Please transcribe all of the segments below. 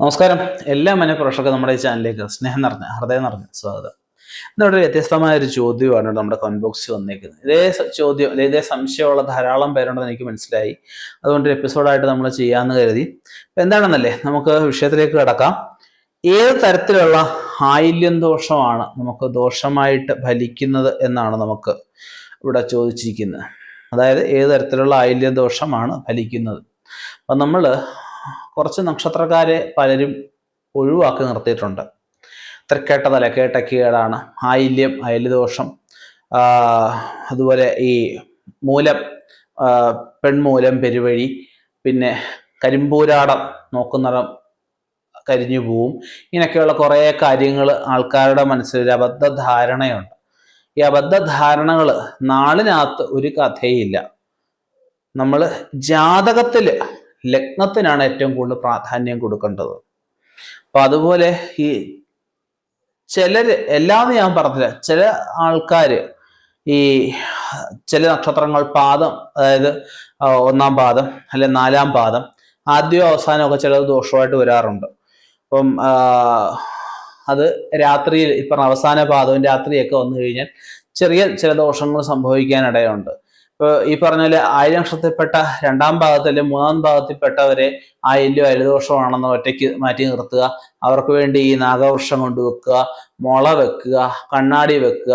നമസ്കാരം. എല്ലാ മനഃപ്രേക്ഷകർക്കും നമ്മുടെ ഈ ചാനലിലേക്ക് സ്നേഹം നിറഞ്ഞ ഹൃദയം നിറഞ്ഞ സ്വാഗതം. ഇന്നിവിടെ ഒരു വ്യത്യസ്തമായ ഒരു ചോദ്യമാണ് നമ്മുടെ കമന്റ് ബോക്സിൽ വന്നേക്കുന്നത്. ഇതേ ചോദ്യം അല്ലെ ഇതേ സംശയമുള്ള ധാരാളം പേരുണ്ടെന്ന് എനിക്ക് മനസ്സിലായി. അതുകൊണ്ട് എപ്പിസോഡായിട്ട് നമ്മൾ ചെയ്യാമെന്ന് കരുതി. എന്താണെന്നല്ലേ? നമുക്ക് വിഷയത്തിലേക്ക് കിടക്കാം. ഏത് തരത്തിലുള്ള ആയില്യം ദോഷമാണ് നമുക്ക് ദോഷമായിട്ട് ഫലിക്കുന്നത് എന്നാണ് നമുക്ക് ഇവിടെ ചോദിച്ചിരിക്കുന്നത്. അതായത് ഏത് തരത്തിലുള്ള ആയില്യ ദോഷമാണ് ഫലിക്കുന്നത്? അപ്പം നമ്മൾ കുറച്ച് നക്ഷത്രക്കാരെ പലരും ഒഴിവാക്കി നിർത്തിയിട്ടുണ്ട്. തൃക്കേട്ട തലക്കേട്ടക്കേടാണ് ആയില്യം അയൽദോഷം അതുപോലെ ഈ മൂലം പെൺമൂലം പെരുവഴി പിന്നെ കരിമ്പൂരാടം നോക്കുന്നിടം കരിഞ്ഞു പോവും. ഇങ്ങനെയൊക്കെയുള്ള കുറേ കാര്യങ്ങൾ ആൾക്കാരുടെ മനസ്സിൽ ഒരു അബദ്ധധാരണയുണ്ട്. ഈ അബദ്ധധാരണകൾ നാളിനകത്ത് ഒരു കഥയില്ല. നമ്മൾ ജാതകത്തിൽ ലഗ്നത്തിനാണ് ഏറ്റവും കൂടുതൽ പ്രാധാന്യം കൊടുക്കേണ്ടത്. അപ്പൊ അതുപോലെ ഈ ചിലര് എല്ലാന്ന് ഞാൻ പറഞ്ഞില്ല ചില ആൾക്കാര് ഈ ചില നക്ഷത്രങ്ങൾ പാദം അതായത് ഒന്നാം പാദം അല്ലെ നാലാം പാദം ആദ്യവും അവസാനം ഒക്കെ ചിലത് ദോഷമായിട്ട് വരാറുണ്ട്. അപ്പം അത് രാത്രിയിൽ ഇപ്പം അവസാന പാദവും രാത്രിയൊക്കെ വന്നു കഴിഞ്ഞാൽ ചെറിയ ചില ദോഷങ്ങൾ സംഭവിക്കാനിടയുണ്ട് ഈ പറഞ്ഞ പോലെ ആയിരം നക്ഷത്രത്തിൽപ്പെട്ട രണ്ടാം ഭാഗത്തിലെ മൂന്നാം ഭാഗത്തിൽപ്പെട്ടവരെ ആ എല്ലു അയലുദോഷമാണെന്ന് ഒറ്റയ്ക്ക് മാറ്റി നിർത്തുക. അവർക്ക് വേണ്ടി ഈ നാഗവൃക്ഷം കൊണ്ടുവെക്കുക മുള വെക്കുക കണ്ണാടി വെക്കുക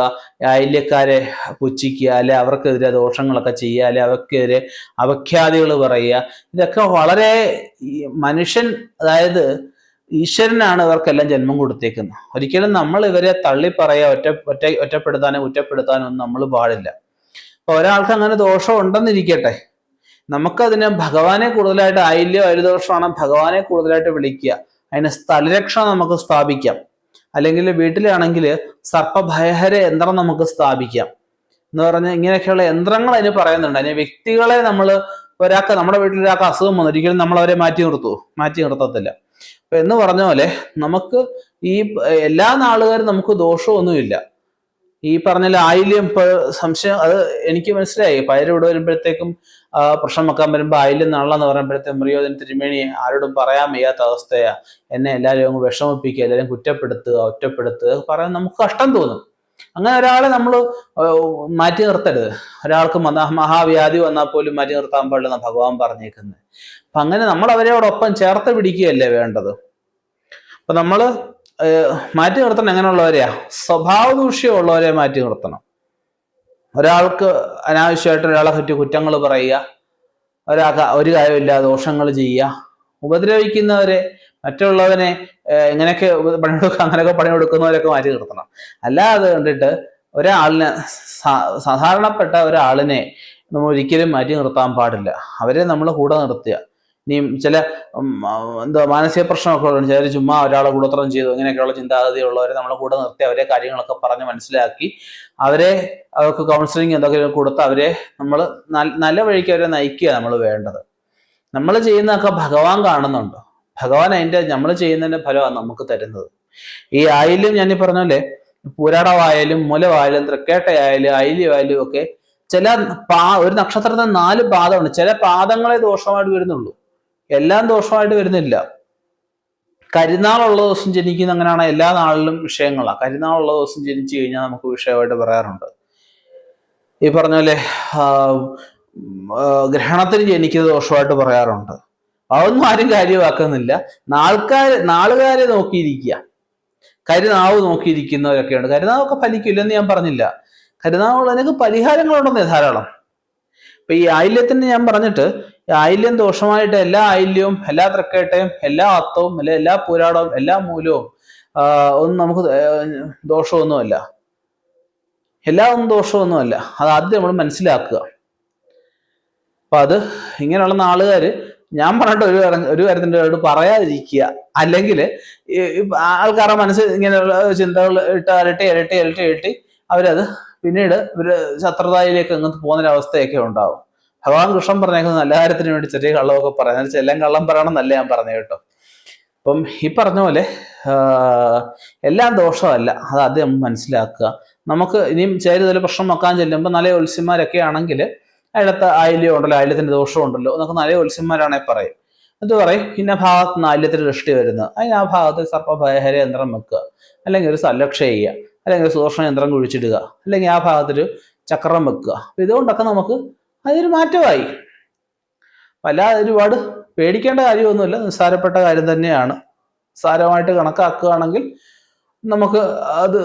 അയല്യക്കാരെ പുച്ഛിക്കുക അല്ലെ അവർക്കെതിരെ ദോഷങ്ങളൊക്കെ ചെയ്യുക അല്ലെ അവർക്കെതിരെ അപഖ്യാതികൾ പറയുക. ഇതൊക്കെ വളരെ മനുഷ്യൻ അതായത് ഈശ്വരനാണ് ഇവർക്കെല്ലാം ജന്മം കൊടുത്തേക്കുന്നത്. ഒരിക്കലും നമ്മൾ ഇവരെ തള്ളി പറയുക ഒറ്റ ഒറ്റ ഒറ്റപ്പെടുത്താനോ കുറ്റപ്പെടുത്താനോ ഒന്നും നമ്മൾ പാടില്ല. ഒരാൾക്ക് അങ്ങനെ ദോഷം ഉണ്ടെന്നിരിക്കട്ടെ. നമുക്കതിനെ ഭഗവാനെ കൂടുതലായിട്ട് ആയില്ലോ ഒരു ദോഷമാണ് ഭഗവാനെ കൂടുതലായിട്ട് വിളിക്കുക. അതിന് സ്ഥലരക്ഷ നമുക്ക് സ്ഥാപിക്കാം. അല്ലെങ്കിൽ വീട്ടിലാണെങ്കിൽ സർപ്പഭയഹര യന്ത്രം നമുക്ക് സ്ഥാപിക്കാം. എന്ന് പറഞ്ഞാൽ ഇങ്ങനെയൊക്കെയുള്ള യന്ത്രങ്ങൾ അതിന് പറയുന്നുണ്ട്. അതിന് വ്യക്തികളെ നമ്മൾ ഒരാൾക്ക് നമ്മുടെ വീട്ടിൽ ഒരാൾക്ക് അസുഖം വന്നു. ഒരിക്കലും നമ്മൾ അവരെ മാറ്റി നിർത്തൂ മാറ്റി നിർത്തത്തില്ല. എന്ന് പറഞ്ഞ പോലെ നമുക്ക് ഈ എല്ലാ നാളുകാരും നമുക്ക് ദോഷമൊന്നുമില്ല. ഈ പറഞ്ഞ ആയില്യം സംശയം അത് എനിക്ക് മനസ്സിലായി. പയര് ഇവിടെ വരുമ്പോഴത്തേക്കും പ്രശ്നം വെക്കാൻ വരുമ്പോൾ ആയില്യം നാളെന്ന് പറയുമ്പോഴത്തേക്കും പ്രിയോജന തിരുമേണി ആരോടും പറയാൻ വയ്യാത്ത അവസ്ഥയാ. എന്നെ എല്ലാവരും അങ്ങ് വിഷമിപ്പിക്കുക എല്ലാവരും കുറ്റപ്പെടുത്തുക ഒറ്റപ്പെടുത്തുക പറയാൻ നമുക്ക് കഷ്ടം തോന്നും. അങ്ങനെ ഒരാളെ നമ്മൾ മാറ്റി നിർത്തരുത്. ഒരാൾക്ക് മഹാ മഹാവ്യാധി വന്നാൽ പോലും മാറ്റി നിർത്താൻ പാടില്ലെന്ന ഭഗവാൻ പറഞ്ഞേക്കുന്നത് അപ്പൊ അങ്ങനെ നമ്മൾ അവരോടൊപ്പം ചേർത്ത് പിടിക്കുകയല്ലേ വേണ്ടത്. അപ്പൊ നമ്മൾ മാറ്റി നിർത്തണം. എങ്ങനെയുള്ളവരെയാ? സ്വഭാവ ദൂഷ്യമുള്ളവരെ മാറ്റി നിർത്തണം. ഒരാൾക്ക് അനാവശ്യമായിട്ട് ഒരാളെ പറ്റി കുറ്റങ്ങൾ പറയുക ഒരാൾക്ക് ഒരു കാര്യമില്ല ദോഷങ്ങൾ ചെയ്യുക ഉപദ്രവിക്കുന്നവരെ മറ്റുള്ളവനെ ഇങ്ങനെയൊക്കെ പണി പണിയെടുക്കുക അങ്ങനെയൊക്കെ പണിയെടുക്കുന്നവരൊക്കെ മാറ്റി നിർത്തണം. അല്ലാതെ കണ്ടിട്ട് ഒരാളിനെ സാധാരണപ്പെട്ട ഒരാളിനെ നമ്മൾ ഒരിക്കലും മാറ്റി നിർത്താൻ പാടില്ല. അവരെ നമ്മൾ കൂടെ നിർത്തുക. ഇനിയും ചില എന്താ മാനസിക പ്രശ്നമൊക്കെ ഉള്ളത് ചിലർ ചുമ്മാ ഒരാളെ കൂടത്രം ചെയ്തു ഇങ്ങനെയൊക്കെയുള്ള ചിന്താഗതിയുള്ളവരെ നമ്മളെ കൂടെ നിർത്തി അവരെ കാര്യങ്ങളൊക്കെ പറഞ്ഞ് മനസ്സിലാക്കി അവരെ അവർക്ക് കൗൺസിലിംഗ് എന്തൊക്കെ കൊടുത്ത് അവരെ നമ്മൾ നല്ല വഴിക്ക് അവരെ നയിക്കുക നമ്മൾ വേണ്ടത്. നമ്മൾ ചെയ്യുന്നതൊക്കെ ഭഗവാൻ കാണുന്നുണ്ട്. ഭഗവാൻ അതിന്റെ നമ്മൾ ചെയ്യുന്നതിന്റെ ഫലമാണ് നമുക്ക് തരുന്നത്. ഈ ആയിലും ഞാൻ ഈ പറഞ്ഞ പോലെ പൂരാടമായാലും മുലവായാലും തൃക്കേട്ടയായാലും ഐല്യമായാലും ഒക്കെ ചില പാ ഒരു നക്ഷത്രത്തിന് നാല് പാദമുണ്ട്. ചില പാദങ്ങളെ ദോഷമായിട്ട് വരുന്നുള്ളൂ. എല്ലാം ദോഷമായിട്ട് വരുന്നില്ല. കരുനാളുള്ള ദിവസം ജനിക്കുന്ന അങ്ങനെയാണ് എല്ലാ നാളിലും വിഷയങ്ങളാണ് കരുനാളുള്ള ദിവസം ജനിച്ചു കഴിഞ്ഞാൽ നമുക്ക് വിഷയമായിട്ട് പറയാറുണ്ട്. ഈ പറഞ്ഞ പോലെ ഗ്രഹണത്തിന് ജനിക്കുന്ന ദോഷമായിട്ട് പറയാറുണ്ട്. അതൊന്നും ആരും കാര്യമാക്കുന്നില്ല. നാൾക്കാര് നാളുകാരെ നോക്കിയിരിക്കുക. കരുനാവ് നോക്കിയിരിക്കുന്നവരൊക്കെയുണ്ട്. കരുനാവൊക്കെ ഫലിക്കില്ലെന്ന് ഞാൻ പറഞ്ഞില്ല. കരുനാവുള്ളതിനൊക്കെ പരിഹാരങ്ങളുണ്ടെന്നേ ധാരാളം. ഇപ്പൊ ഈ ആയില്യത്തിന് ഞാൻ പറഞ്ഞിട്ട് ആയില്യം ദോഷമായിട്ട് എല്ലാ ആയില്യവും എല്ലാ തൃക്കേട്ടയും എല്ലാ അത്തവും അല്ലെ എല്ലാ പോരാടവും എല്ലാ മൂലവും ഒന്നും നമുക്ക് ദോഷമൊന്നുമല്ല. എല്ലാ ഒന്നും ദോഷമൊന്നുമല്ല. അത് ആദ്യം നമ്മൾ മനസ്സിലാക്കുക. അപ്പൊ അത് ഇങ്ങനെയുള്ള നാളുകാർ ഞാൻ പറഞ്ഞിട്ട് ഒരു ഒരു കാര്യത്തിന്റെ അവരോട് പറയാതിരിക്കുക. അല്ലെങ്കിൽ ആൾക്കാരുടെ മനസ്സിൽ ഇങ്ങനെയുള്ള ചിന്തകൾ ഇട്ട് അരട്ടി ഇരട്ടി ഇരട്ടി ഇരട്ടി അവരത് പിന്നീട് ഇവർ ശത്രുതായിലേക്ക് അങ്ങനത്തെ പോകുന്നൊരവസ്ഥയൊക്കെ ഉണ്ടാവും. ഭഗവാൻ കൃഷ്ണൻ പറഞ്ഞേക്കുന്നത് നല്ല കാര്യത്തിന് വേണ്ടി ചെറിയ കള്ളമൊക്കെ പറയാം. എന്നുവെച്ചാൽ എല്ലാം കള്ളം പറയണം എന്നല്ല ഞാൻ പറഞ്ഞു കേട്ടോ. അപ്പം ഈ പറഞ്ഞ പോലെ എല്ലാം ദോഷമല്ല. അത് ആദ്യം മനസ്സിലാക്കുക. നമുക്ക് ഇനിയും ചേരുതല പ്രശ്നം വെക്കാൻ ചെല്ലുമ്പോൾ നല്ല ഉത്സ്യന്മാരൊക്കെ ആണെങ്കിൽ അതിനകത്ത് ആയില്യം ഉണ്ടല്ലോ ആയില്യത്തിന്റെ ദോഷം ഉണ്ടല്ലോ. എന്നൊക്കെ നല്ല ഉത്സ്യന്മാരാണെങ്കിൽ പറയും. എന്നിട്ട് പറയും ഇന്ന ഭാഗത്ത് നാല്യത്തിൽ ദൃഷ്ടി വരുന്നത് അതിന് ആ ഭാഗത്ത് സർപ്പഭയഹര യന്ത്രം വെക്കുക. അല്ലെങ്കിൽ ഒരു സംരക്ഷ ചെയ്യുക. അല്ലെങ്കിൽ സുദർശന യന്ത്രം കുഴിച്ചിടുക അല്ലെങ്കിൽ ആ ഭാഗത്തൊരു ചക്രം വെക്കുക. ഇതുകൊണ്ടൊക്കെ നമുക്ക് അതൊരു മാറ്റമായി. വല്ലാതെ ഒരുപാട് പേടിക്കേണ്ട കാര്യമൊന്നുമില്ല. നിസ്സാരപ്പെട്ട കാര്യം തന്നെയാണ്. നിസ്സാരമായിട്ട് കണക്കാക്കുകയാണെങ്കിൽ നമുക്ക് അത്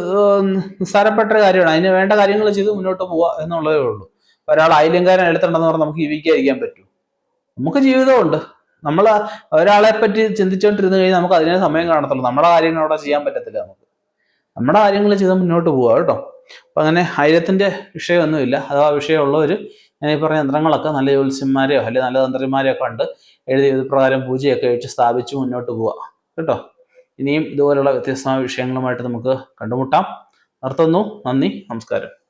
നിസ്സാരപ്പെട്ട കാര്യമാണ്. അതിന് വേണ്ട കാര്യങ്ങൾ ചെയ്ത് മുന്നോട്ട് പോവുക എന്നുള്ളതേ ഉള്ളൂ. ഒരാൾ അയലങ്കാരൻ എടുത്തിട്ടുണ്ടെന്ന് പറഞ്ഞാൽ നമുക്ക് ജീവിക്കാതിരിക്കാൻ പറ്റൂ. നമുക്ക് ജീവിതമുണ്ട്. നമ്മൾ ഒരാളെ പറ്റി ചിന്തിച്ചുകൊണ്ടിരുന്ന് കഴിഞ്ഞാൽ നമുക്ക് അതിനെ സമയം കാണത്തുള്ളൂ. നമ്മുടെ കാര്യങ്ങൾ അവിടെ ചെയ്യാൻ പറ്റത്തില്ല നമുക്ക്. നമ്മുടെ കാര്യങ്ങൾ ചെയ്ത് മുന്നോട്ട് പോവുക കേട്ടോ. അപ്പൊ അങ്ങനെ ആയിരത്തിന്റെ വിഷയമൊന്നുമില്ല. അഥവാ വിഷയമുള്ളവർ ഞാൻ ഈ പറഞ്ഞ യന്ത്രങ്ങളൊക്കെ നല്ല ജ്യോത്സ്യന്മാരെയോ അല്ലെങ്കിൽ നല്ല തന്ത്രിമാരെയോ കണ്ട് എഴുതി ഇത് പ്രകാരം പൂജയൊക്കെ വെച്ച് സ്ഥാപിച്ച് മുന്നോട്ട് പോവുക കേട്ടോ. ഇനിയും ഇതുപോലുള്ള വ്യത്യസ്തമായ വിഷയങ്ങളുമായിട്ട് നമുക്ക് കണ്ടുമുട്ടാം. നിർത്തുന്നു. നന്ദി. നമസ്കാരം.